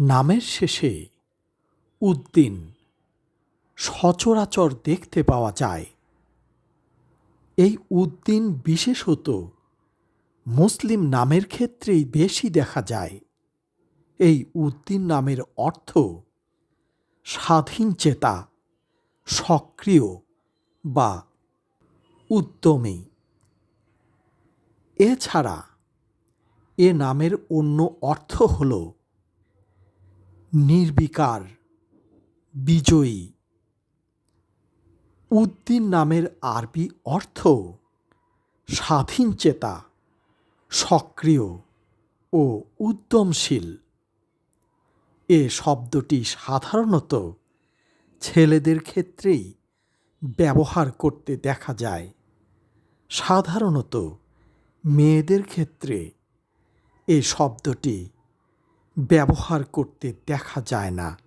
নামের শেষে উদ্দিন সচরাচর দেখতে পাওয়া যায়। এই উদ্দিন বিশেষত মুসলিম নামের ক্ষেত্রেই বেশি দেখা যায়। এই উদ্দিন নামের অর্থ স্বাধীন চেতা, সক্রিয় বা উদ্যমী। এছাড়া এ নামের অন্য অর্থ হল নির্বিকার, বিজয়ী। উদ্দিন নামের আরবি অর্থ স্বাধীন চেতা, সক্রিয় ও উদ্যমশীল। এ শব্দটি সাধারণত ছেলেদের ক্ষেত্রেই ব্যবহার করতে দেখা যায়। সাধারণত মেয়েদের ক্ষেত্রে এ শব্দটি ব্যবহার করতে দেখা যায় না।